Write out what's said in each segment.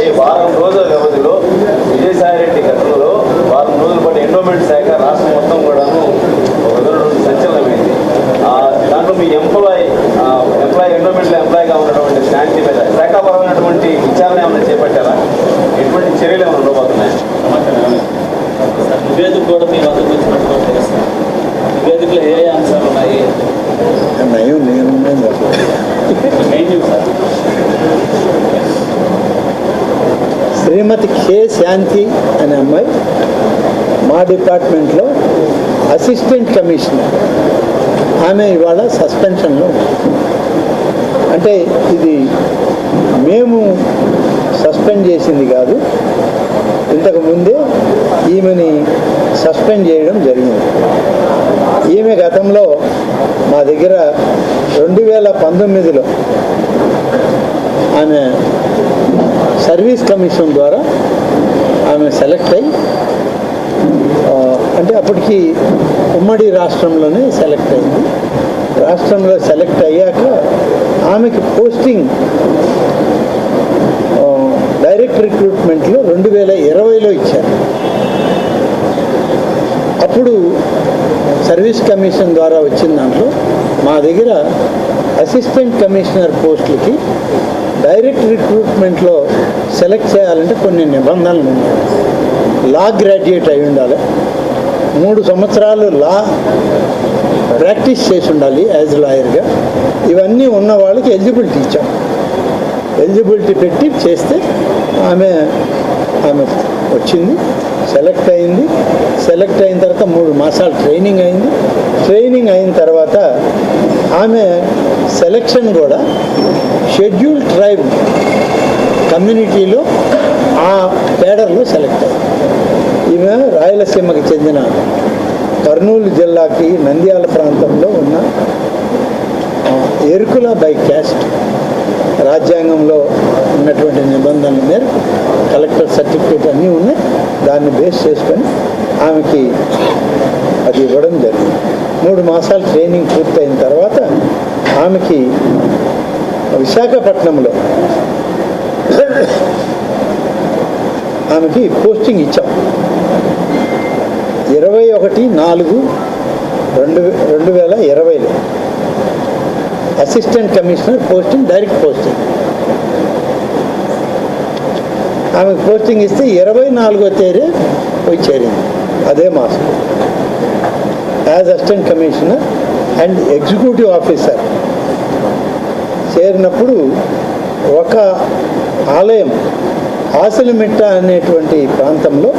ఈ వారం రోజుల వ్యవధిలో విజయసాయి రెడ్డి గతంలో వారం రోజుల పాటు ఎండోమెంట్ శాఖ రాష్ట్రం మొత్తం కూడాను ఒక విధంగా సంచలనమైంది ఆ, దాంట్లో మీ ఎంప్లాయ్ ఎంప్లాయ్ ఎండోమెంట్లో ఎంప్లాయ్గా ఉన్నటువంటి శాంతి మీద శాఖాపరమైనటువంటి విచారణ ఏమైనా చేపట్టారా ఎటువంటి చర్యలు ఏమైనా ఉండబోతున్నాయి నివేదిక కూడా మీ వద్దకు వచ్చినటువంటి తెలుస్తుంది నివేదికలో ఏ ఏ అంశాలు ఉన్నాయి నయం నేను main news sir Srimati K Shanti అనే అమ్మాయి మా డిపార్ట్మెంట్లో అసిస్టెంట్ కమిషనర్ ఆమె ఇవాళ సస్పెన్షన్లో అంటే ఇది మేము సస్పెండ్ చేసింది కాదు. ఇంతకు ముందే ఈమెని సస్పెండ్ చేయడం జరిగింది. ఈమె గతంలో మా దగ్గర రెండు వేల పంతొమ్మిదిలో ఆమె సర్వీస్ కమిషన్ ద్వారా ఆమె సెలెక్ట్ అయ్యి అంటే అప్పటికి ఉమ్మడి రాష్ట్రంలోనే సెలెక్ట్ అయింది. రాష్ట్రంలో సెలెక్ట్ అయ్యాక ఆమెకి పోస్టింగ్ డైరెక్ట్ రిక్రూట్మెంట్లో రెండు వేల ఇరవైలో ఇచ్చారు. అప్పుడు సర్వీస్ కమిషన్ ద్వారా వచ్చిన దాంట్లో మా దగ్గర అసిస్టెంట్ కమిషనర్ పోస్టులకి డైరెక్ట్ రిక్రూట్మెంట్లో సెలెక్ట్ చేయాలంటే కొన్ని నిబంధనలు ఉన్నాయి. లా గ్రాడ్యుయేట్ అయి ఉండాలి. మూడు సంవత్సరాలు లా ప్రాక్టీస్ చేసి ఉండాలి యాజ్ లాయర్గా ఇవన్నీ ఉన్న వాళ్ళకి ఎలిజిబిలిటీ ఇచ్చాం. ఎలిజిబిలిటీ పెట్టి చేస్తే ఆమె ఆమె వచ్చింది సెలెక్ట్ అయింది. సెలెక్ట్ అయిన తర్వాత మూడు మాసాలు ట్రైనింగ్ అయింది. ట్రైనింగ్ అయిన తర్వాత ఆమె సెలెక్షన్ కూడా షెడ్యూల్ ట్రైబ్ కమ్యూనిటీలో ఆ కేడర్లో సెలెక్ట్ అయింది. ఈమె రాయలసీమకి చెందిన కర్నూలు జిల్లాకి నంద్యాల ప్రాంతంలో ఉన్న ఎరుకుల బై క్యాస్ట్ రాజ్యాంగంలో ఉన్నటువంటి నిబంధనల మేరకు కలెక్టర్ సర్టిఫికేట్ అన్నీ ఉన్నాయి. దాన్ని బేస్ చేసుకొని ఆమెకి అది ఇవ్వడం జరిగింది. మూడు మాసాలు ట్రైనింగ్ పూర్తయిన తర్వాత ఆమెకి విశాఖపట్నంలో ఆమెకి పోస్టింగ్ ఇచ్చాం. ఇరవై ఒకటి నాలుగు రెండు రెండు వేల ఇరవైలో assistant commissioner posting direct posting. ఆమెకు పోస్టింగ్ ఇస్తే ఇరవై నాలుగో తేదీ పోయి చేరింది. అదే మాసం. As assistant commissioner and executive officer చేరినప్పుడు ఒక ఆలయం ఆసిలిమిట్ట అనేటువంటి ప్రాంతంలో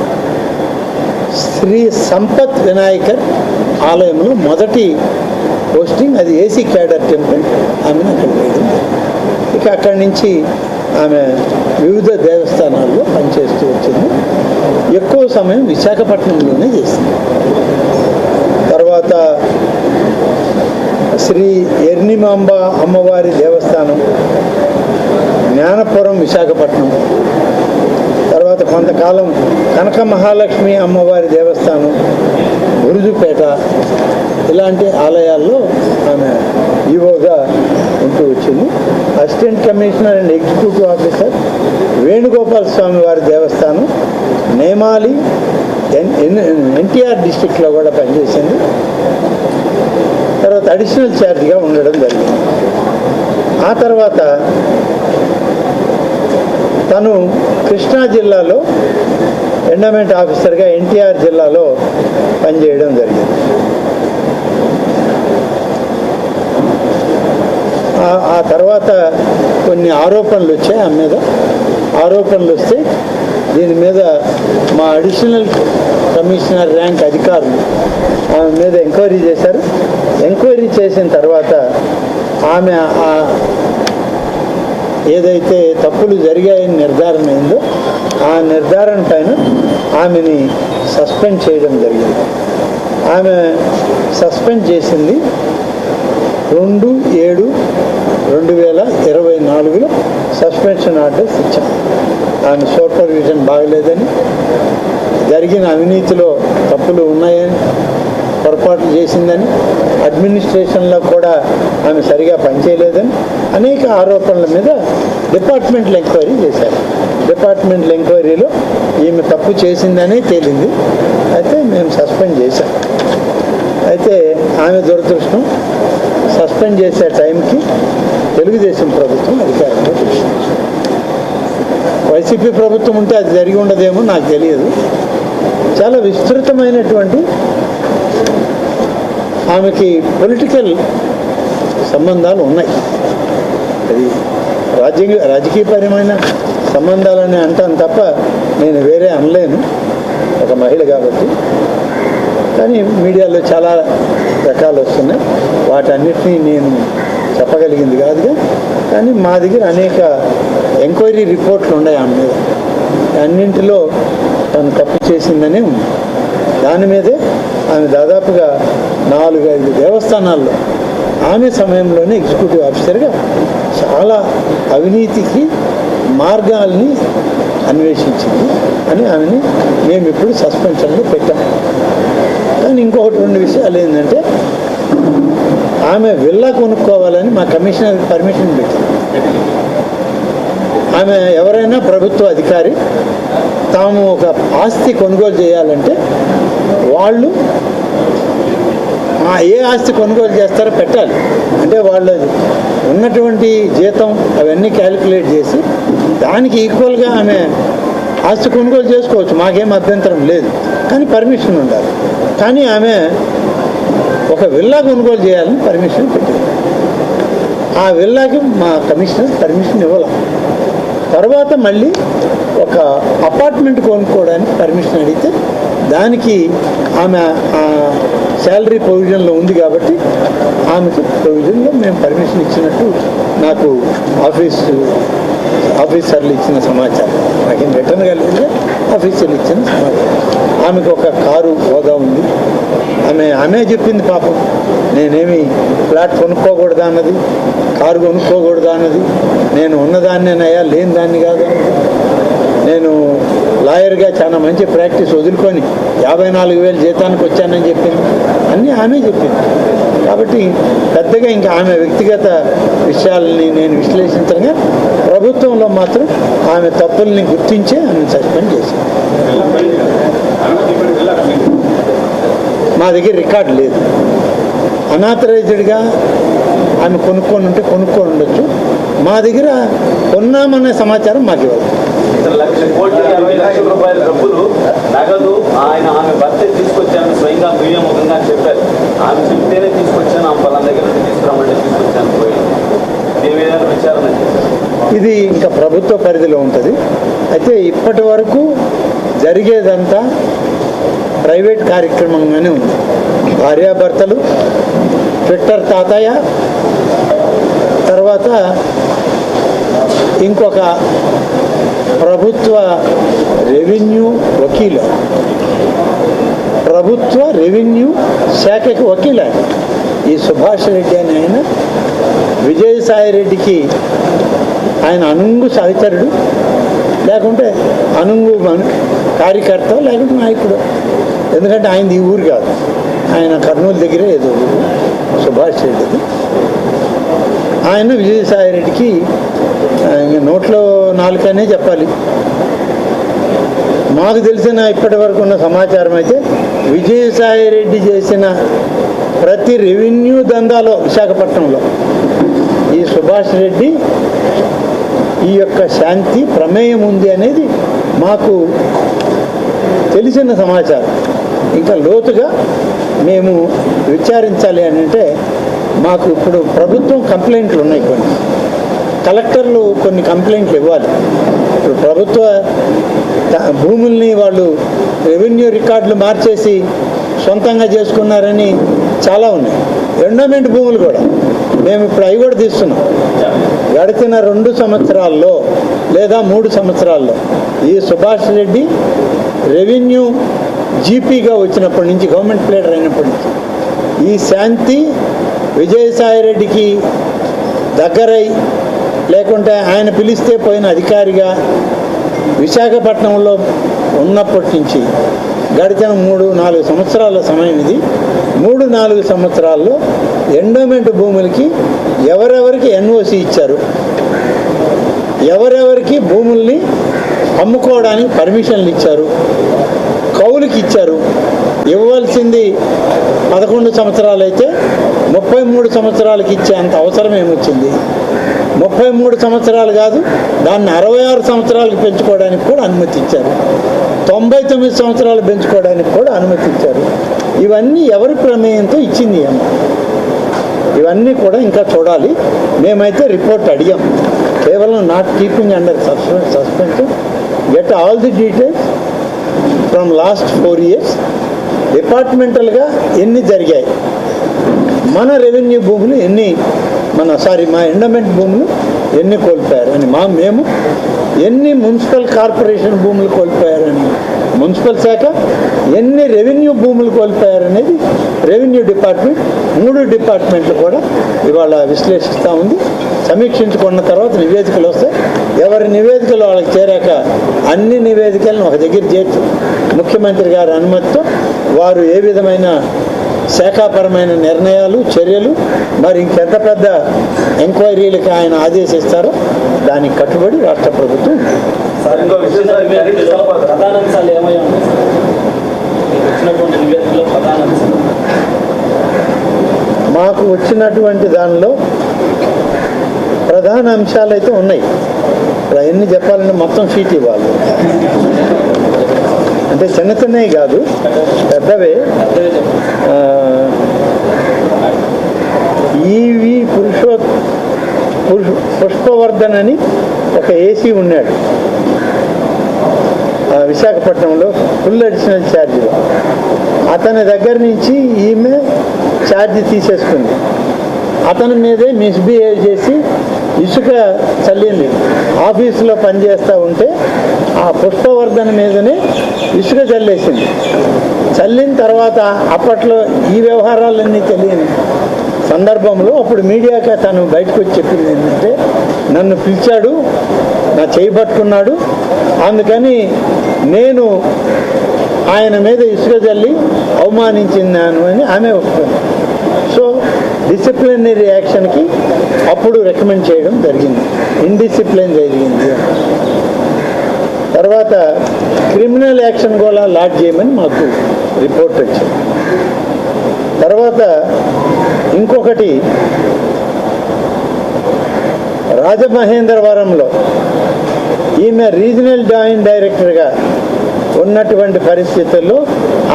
శ్రీ సంపత్ వినాయకర్ ఆలయంలో మొదటి పోస్టింగ్ అది ఏసీ క్యాడర్ టెంపుల్ ఆమెను అక్కడ వేయడం ఇక అక్కడి నుంచి ఆమె వివిధ దేవస్థానాల్లో పనిచేస్తూ వచ్చింది. ఎక్కువ సమయం విశాఖపట్నంలోనే చేసింది. తర్వాత శ్రీ ఎర్నిమాంబ అమ్మవారి దేవస్థానం జ్ఞానపురం విశాఖపట్నం తర్వాత కొంతకాలం కనక మహాలక్ష్మి అమ్మవారి దేవస్థానం గురుజుపేట ఇలాంటి ఆలయాల్లో ఆమె ఈవోగా ఉంటూ వచ్చింది. Assistant commissioner and executive officer Venugopala Swamy వారి దేవస్థానం నేమాలి ఎన్ ఎన్టీఆర్ డిస్టిక్లో కూడా పనిచేసింది. తర్వాత అడిషనల్ ఛార్జ్గా ఉండడం జరిగింది. ఆ తర్వాత తను కృష్ణా జిల్లాలో ఎండమెంట్ ఆఫీసర్గా ఎన్టీఆర్ జిల్లాలో పనిచేయడం జరిగింది. ఆ- తర్వాత కొన్ని ఆరోపణలు వచ్చాయి ఆమె మీద. ఆరోపణలు వస్తే దీని మీద మా అడిషనల్ కమిషనర్ ర్యాంక్ అధికారులు ఆమె మీద ఎంక్వైరీ చేశారు. ఎంక్వైరీ చేసిన తర్వాత ఆమె ఏదైతే తప్పులు జరిగాయని నిర్ధారణ అయిందో ఆ నిర్ధారణ పైన ఆమెని సస్పెండ్ చేయడం జరిగింది. ఆమె సస్పెండ్ చేసింది రెండు ఏడు రెండు వేల ఇరవై నాలుగులో సస్పెన్షన్ ఆర్డర్స్ ఇచ్చాం. ఆమె సూపర్విజన్ బాగలేదని జరిగిన అవినీతిలో తప్పులు ఉన్నాయని పొరపాట్లు చేసిందని అడ్మినిస్ట్రేషన్లో కూడా ఆమె సరిగా పనిచేయలేదని అనేక ఆరోపణల మీద డిపార్ట్మెంట్లు ఎంక్వైరీ చేశారు. డిపార్ట్మెంటల్ ఎంక్వైరీలో ఈమె తప్పు చేసిందని తేలింది. అయితే మేము సస్పెండ్ చేశాం. అయితే ఆమె దురదృష్టం సస్పెండ్ చేసే టైంకి తెలుగుదేశం ప్రభుత్వం అధికారంలో వైసీపీ ప్రభుత్వం ఉంటే అది జరిగి ఉండదేమో నాకు తెలియదు. చాలా విస్తృతమైనటువంటి ఆమెకి పొలిటికల్ సంబంధాలు ఉన్నాయి. అది రాజ్యాంగ రాజకీయపరమైన సంబంధాలని అంటాను తప్ప నేను వేరే అనలేను. ఒక మహిళ కాబట్టి. కానీ మీడియాలో చాలా రకాలు వస్తున్నాయి. వాటన్నిటినీ నేను చెప్పగలిగింది కాదుగా. కానీ మా దగ్గర అనేక ఎంక్వైరీ రిపోర్ట్లు ఉన్నాయి ఆమె మీద. అన్నింటిలో తను తప్పు చేసిందనే ఉంది. దాని మీదే ఆమె దాదాపుగా నాలుగు ఐదు దేవస్థానాల్లో ఆమె సమయంలోనే ఎగ్జిక్యూటివ్ ఆఫీసర్గా చాలా అవినీతికి మార్గాల్ని అన్వేషించింది అని ఆమెని మేము ఇప్పుడు సస్పెన్షన్లో పెట్టాం. కానీ ఇంకొకటి రెండు విషయాలు ఏంటంటే ఆమె విల్లా కొనుక్కోవాలని మా కమిషనర్ పర్మిషన్ పెట్టింది ఆమె ఎవరైనా ప్రభుత్వ అధికారి తాము ఒక ఆస్తి కొనుగోలు చేయాలంటే వాళ్ళు ఏ ఆస్తి కొనుగోలు చేస్తారో పెట్టాలి. అంటే వాళ్ళు ఉన్నటువంటి జీతం అవన్నీ క్యాలిక్యులేట్ చేసి దానికి ఈక్వల్గా ఆమె ఆస్తి కొనుగోలు చేసుకోవచ్చు. మాకేం అభ్యంతరం లేదు. కానీ పర్మిషన్ ఉండాలి. కానీ ఆమె ఒక విల్లా కొనుగోలు చేయాలని పర్మిషన్ పెట్టింది ఆ విల్లాకి మా కమిషనర్ పర్మిషన్ ఇవ్వాలి. తర్వాత మళ్ళీ ఒక అపార్ట్మెంట్ కొనుక్కోవడానికి పర్మిషన్ అడిగితే దానికి ఆమె శాలరీ ప్రొవిజన్లో ఉంది కాబట్టి ఆమెకు ప్రొవిజన్లో మేము పర్మిషన్ ఇచ్చినట్టు నాకు ఆఫీస్ ఆఫీసర్లు ఇచ్చిన సమాచారం. నాకు రిటర్న్ కలిగితే ఆఫీసర్లు ఇచ్చిన సమాచారం. ఆమెకు ఒక కారు హోదా ఉంది. ఆమె ఆమె చెప్పింది పాపం. నేనేమి ఫ్లాట్ కొనుక్కోకూడదా అన్నది? కారు కొనుక్కోకూడదా అన్నది? నేను ఉన్నదాన్నేనయ్యా లేని దాన్ని కాదు. నేను లాయర్గా చాలా మంచి ప్రాక్టీస్ వదులుకొని యాభై నాలుగు వేలు జీతానికి వచ్చానని చెప్పింది అన్నీ ఆమె చెప్పింది. కాబట్టి పెద్దగా ఇంకా ఆమె వ్యక్తిగత విషయాలని నేను విశ్లేషించగా ప్రభుత్వంలో మాత్రం ఆమె తప్పుల్ని గుర్తించే ఆమె సస్పెండ్ చేసింది. మా దగ్గర రికార్డు లేదు. అనాథరైజ్డ్గా ఆమె కొనుక్కొని ఉంటే కొనుక్కొని ఉండొచ్చు. మా దగ్గర కొన్నామనే సమాచారం మాకు ఇవ్వాలి లక్ష కోట్ల ఇరవై లక్షల రూపాయల డబ్బులు నగదు ఆయన ఆమె భర్త తీసుకొచ్చాను స్వయంగా మీడియా ముఖంగా చెప్పారు. ఆమె చెప్తేనే తీసుకొచ్చాను ఆమె పలానా దగ్గర నుంచి తీసుకురామంటే తీసుకొచ్చాను పోయి దీని మీద విచారణ ఇది ఇంకా ప్రభుత్వ పరిధిలో ఉంటుంది. అయితే ఇప్పటి వరకు జరిగేదంతా ప్రైవేట్ కార్యక్రమంగానే ఉంది. భార్యాభర్తలు ట్విట్టర్ తాతయ్య తర్వాత ఇంకొక ప్రభుత్వ రెవెన్యూ వకీల. ప్రభుత్వ రెవెన్యూ శాఖకి వకీల. ఈ సుభాష్ రెడ్డి అని ఆయన విజయసాయి రెడ్డికి ఆయన అనుంగు సహచరుడు లేకుంటే అనుంగు కార్యకర్త లేకుంటే నాయకుడు. ఎందుకంటే ఆయనది ఈ ఊరు కాదు. ఆయన కర్నూలు దగ్గరే ఏదో సుభాష్ రెడ్డిది. ఆయన విజయసాయి రెడ్డికి నోట్లో నాలుకనే చెప్పాలి. మాకు తెలిసిన ఇప్పటి వరకు ఉన్న సమాచారం అయితే విజయసాయి రెడ్డి చేసిన ప్రతి రెవెన్యూ దందాలో విశాఖపట్నంలో ఈ సుభాష్ రెడ్డి ఈ యొక్క శాంతి ప్రమేయం ఉంది అనేది మాకు తెలిసిన సమాచారం. ఇంకా లోతుగా మేము విచారించాలి అని అంటే మాకు ఇప్పుడు ప్రభుత్వం కంప్లైంట్లు ఉన్నాయి కొన్ని. కలెక్టర్లు కొన్ని కంప్లైంట్లు ఇవ్వాలి. ఇప్పుడు ప్రభుత్వ భూముల్ని వాళ్ళు రెవెన్యూ రికార్డులు మార్చేసి సొంతంగా చేసుకున్నారని చాలా ఉన్నాయి. ఎండోమెంట్ భూములు కూడా. మేము ఇప్పుడు అవి కూడా తీస్తున్నాం. గడిచిన రెండు సంవత్సరాల్లో లేదా మూడు సంవత్సరాల్లో ఈ సుభాష్ రెడ్డి రెవెన్యూ జీపీగా వచ్చినప్పటి నుంచి గవర్నమెంట్ ప్లేడర్ అయినప్పటి నుంచి ఈ శాంతి విజయసాయి రెడ్డికి దగ్గరై లేకుంటే ఆయన పిలిస్తే పోయిన అధికారిగా విశాఖపట్నంలో ఉన్నప్పటి నుంచి గడిచిన మూడు నాలుగు సంవత్సరాల సమయం ఇది. మూడు నాలుగు సంవత్సరాల్లో ఎండోమెంట్ భూములకి ఎవరెవరికి ఎన్ఓసి ఇచ్చారు? ఎవరెవరికి భూముల్ని అమ్ముకోవడానికి పర్మిషన్లు ఇచ్చారు? కౌలుకి ఇచ్చారు? ఇవ్వాల్సింది పదకొండు సంవత్సరాలు అయితే ముప్పై మూడు సంవత్సరాలకి ఇచ్చే అంత అవసరం ఏమొచ్చింది? ముప్పై మూడు సంవత్సరాలు కాదు దాన్ని అరవై ఆరు సంవత్సరాలకు పెంచుకోవడానికి కూడా అనుమతి ఇచ్చారు తొంభై తొమ్మిది సంవత్సరాలు పెంచుకోవడానికి కూడా అనుమతి ఇచ్చారు ఇవన్నీ ఎవరి ప్రమేయంతో ఇచ్చింది అమ్మ? ఇవన్నీ కూడా ఇంకా చూడాలి. మేమైతే రిపోర్ట్ అడిగాం. కేవలం not keeping under suspense. Suspension get all the details from last four years. డిపార్ట్మెంటల్గా ఎన్ని జరిగాయి? మన రెవెన్యూ భూములు ఎన్ని మన సారీ మా ఎండమెంట్ భూములు ఎన్ని కోల్పోయారు అని మా మేము ఎన్ని మున్సిపల్ కార్పొరేషన్ భూములు కోల్పోయారని మున్సిపల్ శాఖ ఎన్ని రెవెన్యూ భూములు కోల్పోయారనేది రెవెన్యూ డిపార్ట్మెంట్ మూడు డిపార్ట్మెంట్లు కూడా ఇవాళ విశ్లేషిస్తూ ఉంది. సమీక్షించుకున్న తర్వాత నివేదికలు వస్తాయి. ఎవరి నివేదికలు వాళ్ళకి చేరాక అన్ని నివేదికలను ఒక దగ్గర చేర్చి. ముఖ్యమంత్రి గారి అనుమతితో వారు ఏ విధమైన శాఖాపరమైన నిర్ణయాలు చర్యలు మరి ఇంకెంత పెద్ద ఎంక్వైరీలకి ఆయన ఆదేశిస్తారో దానికి కట్టుబడి రాష్ట్ర ప్రభుత్వం ఏమై ఉన్నాయి? వచ్చినటువంటి నివేదికలో మాకు వచ్చినటువంటి దానిలో ప్రధాన అంశాలు అయితే ఉన్నాయి. ఇప్పుడు అవన్నీ చెప్పాలంటే మొత్తం షీట్ ఇవ్వాలి. అంటే చిన్న చిన్నవి కాదు పెద్దవే. ఈవి పురుషో పురుష పుష్పవర్ధన్ అని ఒక ఏసీ ఉన్నాడు. విశాఖపట్నంలో ఫుల్ అడిషనల్ ఛార్జీలో అతని దగ్గర నుంచి ఈమె ఛార్జ్ తీసేసుకుంది. అతని మీదే మిస్బిహేవ్ చేసి ఇసుక చల్లింది. ఆఫీసులో పనిచేస్తూ ఉంటే ఆ పుష్పవర్ధన్ మీదనే ఇసుక చల్లేసింది. చల్లిన తర్వాత అప్పట్లో ఈ వ్యవహారాలన్నీ తెలియని సందర్భంలో అప్పుడు మీడియాకి తను బయటకు వచ్చి చెప్పింది ఏంటంటే నన్ను పిలిచాడు నా చేయి పట్టుకున్నాడు అందుకని నేను ఆయన మీద ఇసుక చల్లి అవమానించినాను అని ఆమె ఒప్పుకుంది. సో డిసిప్లినరీ యాక్షన్కి అప్పుడు రికమెండ్ చేయడం జరిగింది. ఇండిసిప్లిన్ జరిగింది. తర్వాత క్రిమినల్ యాక్షన్ కూడా లాడ్ చేయమని మాకు రిపోర్ట్ వచ్చింది. తర్వాత ఇంకొకటి రాజమహేంద్రవరంలో ఈమె రీజనల్ జాయింట్ డైరెక్టర్గా ఉన్నటువంటి పరిస్థితుల్లో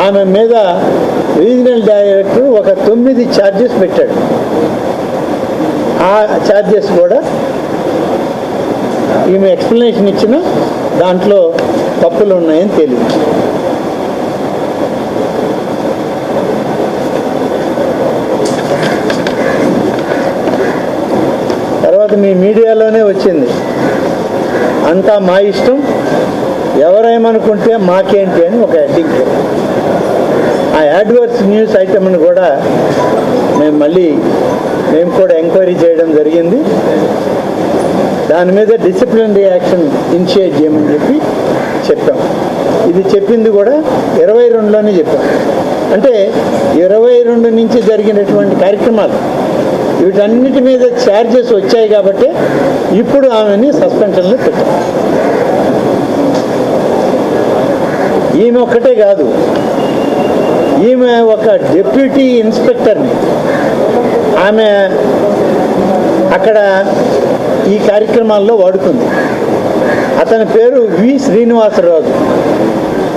ఆమె మీద రీజనల్ డైరెక్టర్ ఒక తొమ్మిది ఛార్జెస్ పెట్టాడు. ఆ ఛార్జెస్ కూడా ఈమె ఎక్స్ప్లెనేషన్ ఇచ్చిన దాంట్లో తప్పులు ఉన్నాయని తెలియదు. తర్వాత మీ మీడియాలోనే వచ్చింది. అంతా మా ఇష్టం ఎవరేమనుకుంటే మాకేంటి అని ఒక హెడ్డింగ్ ఆ యాడ్వర్స్ న్యూస్ ఐటమ్ని కూడా మేము మళ్ళీ మేము కూడా ఎంక్వైరీ చేయడం జరిగింది. దాని మీద డిసిప్లిన్ రియాక్షన్ ఇనిషియేట్ చేయమని చెప్పి చెప్పాం. ఇది చెప్పింది కూడా ఇరవై రెండులోనే చెప్పాం. అంటే ఇరవై రెండు నుంచి జరిగినటువంటి కార్యక్రమాలు వీటన్నిటి మీద ఛార్జెస్ వచ్చాయి కాబట్టి ఇప్పుడు ఆమెని సస్పెన్షన్లో పెట్టాం. ఈమె ఒక్కటే కాదు ఈమె ఒక డిప్యూటీ ఇన్స్పెక్టర్ని ఆమె అక్కడ ఈ కార్యక్రమాల్లో వాడుకుంది. అతని పేరు వి శ్రీనివాసరాజు.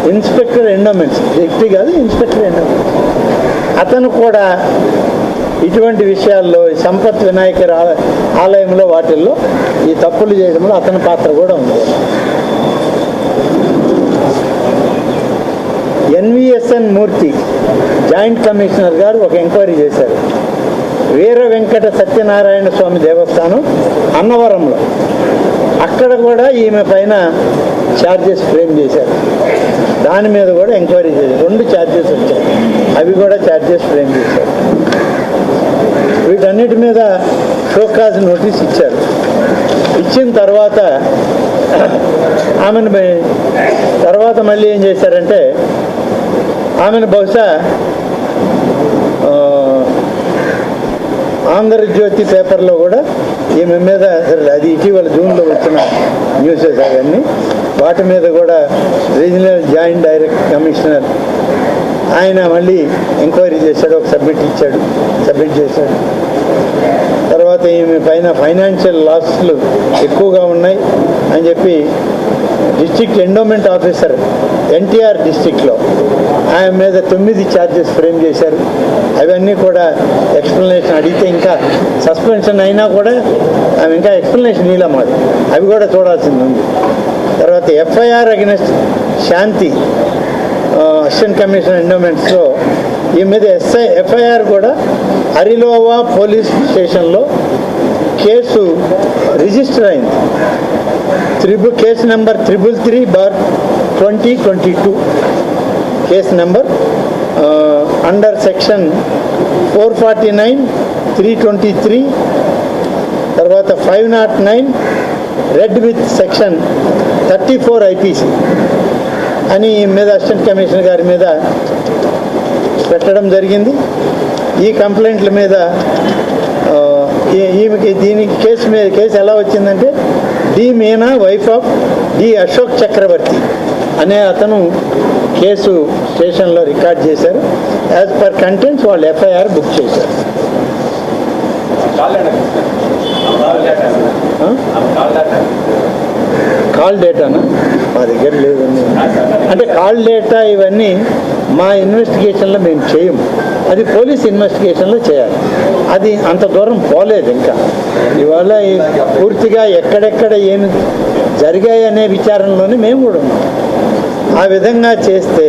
Inspector endowments. వ్యక్తి కాదు ఇన్స్పెక్టర్ ఎండోమెంట్స్. అతను కూడా ఇటువంటి విషయాల్లో సంపత్ వినాయకర్ ఆల- ఆలయంలో వాటిల్లో ఈ తప్పులు చేయడంలో అతని పాత్ర కూడా ఉంది. ఎన్విఎస్ఎన్ మూర్తి జాయింట్ కమిషనర్ గారు ఒక ఎంక్వైరీ చేశారు. వీర వెంకట సత్యనారాయణ స్వామి దేవస్థానం అన్నవరంలో. అక్కడ కూడా ఈమె పైన ఛార్జెస్ ఫ్రేమ్ చేశారు. దాని మీద కూడా ఎంక్వైరీ చేశారు. రెండు ఛార్జెస్ వచ్చాయి. అవి కూడా ఛార్జెస్ ఫ్రేమ్ చేశారు. వీటన్నిటి మీద షోకాజ్ నోటీస్ ఇచ్చారు. ఇచ్చిన తర్వాత ఆమెను తర్వాత మళ్ళీ ఏం చేశారంటే ఆమెను బహుశా ఆంధ్రజ్యోతి పేపర్లో కూడా ఈమె మీద సరే అది ఇటీవల జూన్లో వచ్చిన న్యూసెస్ అవన్నీ వాటి మీద కూడా రీజనల్ జాయింట్ డైరెక్ట్ కమిషనర్ ఆయన మళ్ళీ ఎంక్వైరీ చేశాడు ఒక సబ్మిట్ ఇచ్చాడు సబ్మిట్ చేశాడు. తర్వాత ఈమె పైన ఫైనాన్షియల్ లాస్లు ఎక్కువగా ఉన్నాయి అని చెప్పి డిస్ట్రిక్ట్ ఎండోమెంట్ ఆఫీసర్ ఎన్టీఆర్ డిస్టిక్లో ఆయన మీద తొమ్మిది ఛార్జెస్ ఫ్రేమ్ చేశారు. అవన్నీ కూడా ఎక్స్ప్లెనేషన్ అడిగితే ఇంకా సస్పెన్షన్ అయినా కూడా ఆమె ఇంకా ఎక్స్ప్లెనేషన్ ఇలా మాది అవి కూడా చూడాల్సింది ఉంది. తర్వాత FIR against Shanti assistant commissioner ఎండోమెంట్స్లో ఈ మీద ఎస్ఐ ఎఫ్ఐఆర్ కూడా అరిలోవా పోలీస్ స్టేషన్లో కేసు రిజిస్టర్ అయింది. Triple case number triple three bar twenty twenty two case number under section four forty nine three twenty three తర్వాత five naught nine read with section thirty four IPC అని ఈ మీద assistant commissioner గారి మీద పెట్టడం జరిగింది. ఈ కంప్లైంట్ల మీద ఈ- ఈమెకి దీనికి కేసు మీద కేసు ఎలా వచ్చిందంటే the Meena wife of the Ashok Chakravarthi. అనే అతను కేసు స్టేషన్లో రికార్డ్ చేశారు. యాజ్ పర్ కంటెంట్స్ వాళ్ళు ఎఫ్ఐఆర్ బుక్ చేశారు? కాల్ డేటానా? మా దగ్గర లేదండి అంటే కాల్ డేటా ఇవన్నీ మా ఇన్వెస్టిగేషన్లో మేము చేయము అది పోలీస్ ఇన్వెస్టిగేషన్లో చేయాలి. అది అంత దూరం పోలేదు ఇంకా. ఇవాళ పూర్తిగా ఎక్కడెక్కడ ఏమి జరిగాయి అనే విచారణలోనే మేము కూడా ఉన్నాం. ఆ విధంగా చేస్తే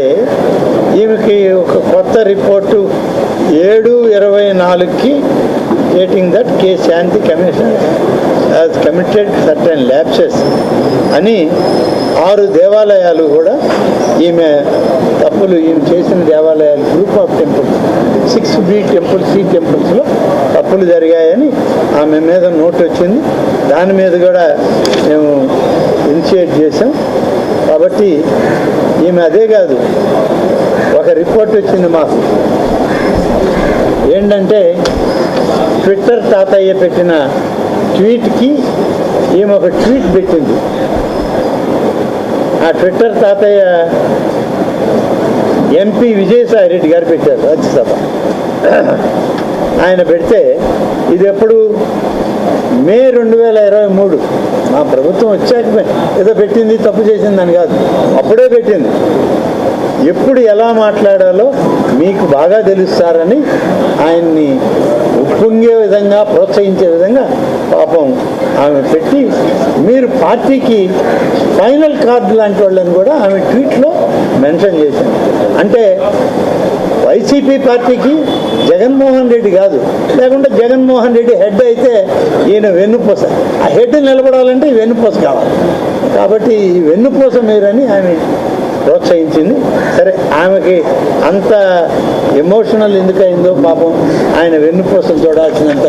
ఈమెకి ఒక కొత్త రిపోర్టు ఏడు ఇరవై నాలుగుకి stating that K Shanti commission has committed certain lapses అని ఆరు దేవాలయాలు కూడా ఈమె తప్పులు ఈమె చేసిన దేవాలయాలు group of temples six B temples C టెంపుల్స్లో తప్పులు జరిగాయని ఆమె మీద నోట్ వచ్చింది. దాని మీద కూడా మేము ఇనిషియేట్ చేశాం. కాబట్టి ఈమె అదే కాదు ఒక రిపోర్ట్ వచ్చింది మాకు. ఏంటంటే ట్విట్టర్ తాతయ్య పెట్టిన ట్వీట్కి ఈమె ఒక ట్వీట్ పెట్టింది. ఆ ట్విట్టర్ తాతయ్య ఎంపీ విజయసాయి రెడ్డి గారు పెట్టారు రాజ్యసభ. ఆయన పెడితే ఇది ఎప్పుడు? మే రెండు వేల ఇరవై మూడు. మా ప్రభుత్వం వచ్చాక ఏదో పెట్టింది తప్పు చేసిందని కాదు. అప్పుడే పెట్టింది. ఎప్పుడు ఎలా మాట్లాడాలో మీకు బాగా తెలుస్తారని ఆయన్ని ఉప్పొంగే విధంగా ప్రోత్సహించే విధంగా పాపం ఆమె పెట్టి మీరు పార్టీకి ఫైనల్ కార్డు లాంటి వాళ్ళని కూడా ఆమె ట్వీట్లో మెన్షన్ చేసింది అంటే వైసీపీ పార్టీకి జగన్మోహన్ రెడ్డి కాదు. లేకుంటే జగన్మోహన్ రెడ్డి హెడ్ అయితే ఈయన వెన్నుపూస. ఆ హెడ్ నిలబడాలంటే ఈ వెన్నుపూస కావాలి. కాబట్టి ఈ వెన్నుపూస మీరని ఆమె ప్రోత్సహించింది. సరే ఆమెకి అంత ఎమోషనల్ ఎందుకయిందో పాపం ఆయన వెన్నుపూసలు చూడాల్సినంత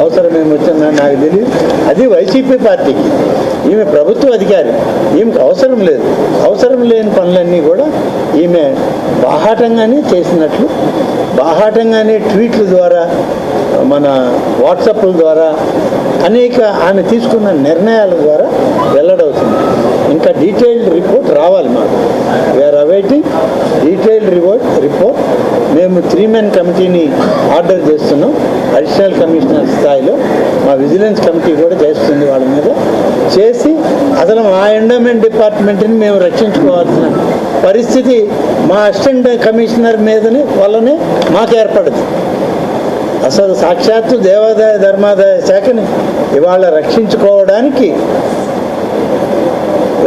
అవసరం ఏమొచ్చిందని నాకు తెలియదు. అది వైసీపీ పార్టీకి. ఈమె ప్రభుత్వ అధికారి. ఈమెకు అవసరం లేదు. అవసరం లేని పనులన్నీ కూడా ఈమె బాహాటంగానే చేసినట్లు బాహాటంగానే ట్వీట్ల ద్వారా మన వాట్సాప్ల ద్వారా అనేక ఆమె తీసుకున్న నిర్ణయాల ద్వారా వెల్లడవుతుంది. ఇంకా డీటెయిల్డ్ రిపోర్ట్ రావాలి మాకు? We're awaiting detailed report report మేము త్రీ మెన్ కమిటీని ఆర్డర్ చేస్తున్నాం. అడిషనల్ కమిషనర్ స్థాయిలో మా విజిలెన్స్ కమిటీ కూడా చేస్తుంది వాళ్ళ మీద. చేసి అసలు మా ఎండోమెంట్ డిపార్ట్మెంట్ని మేము రక్షించుకోవాల్సిన పరిస్థితి మా అసిస్టెంట్ కమిషనర్ మీదనే వల్లనే మాకు ఏర్పడదు. అసలు సాక్షాత్తు దేవాదాయ ధర్మాదాయ శాఖని ఇవాళ రక్షించుకోవడానికి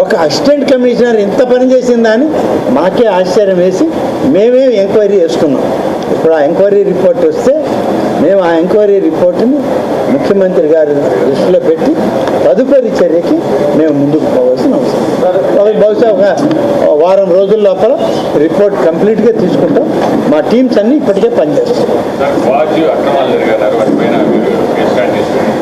ఒక అసిస్టెంట్ కమిషనర్ ఇంత పని చేసిందా అని మాకే ఆశ్చర్యం వేసి మేమే ఎంక్వైరీ చేసుకున్నాం. ఇప్పుడు ఆ ఎంక్వైరీ రిపోర్ట్ వస్తే మేము ఆ ఎంక్వైరీ రిపోర్ట్ని ముఖ్యమంత్రి గారి దృష్టిలో పెట్టి తదుపరి చర్యకి మేము ముందుకు పోవాల్సిన అవసరం. బహుశా ఒక వారం రోజుల లోపల రిపోర్ట్ కంప్లీట్గా తీసుకుంటాం. మా టీమ్స్ అన్నీ ఇప్పటికే పనిచేస్తాం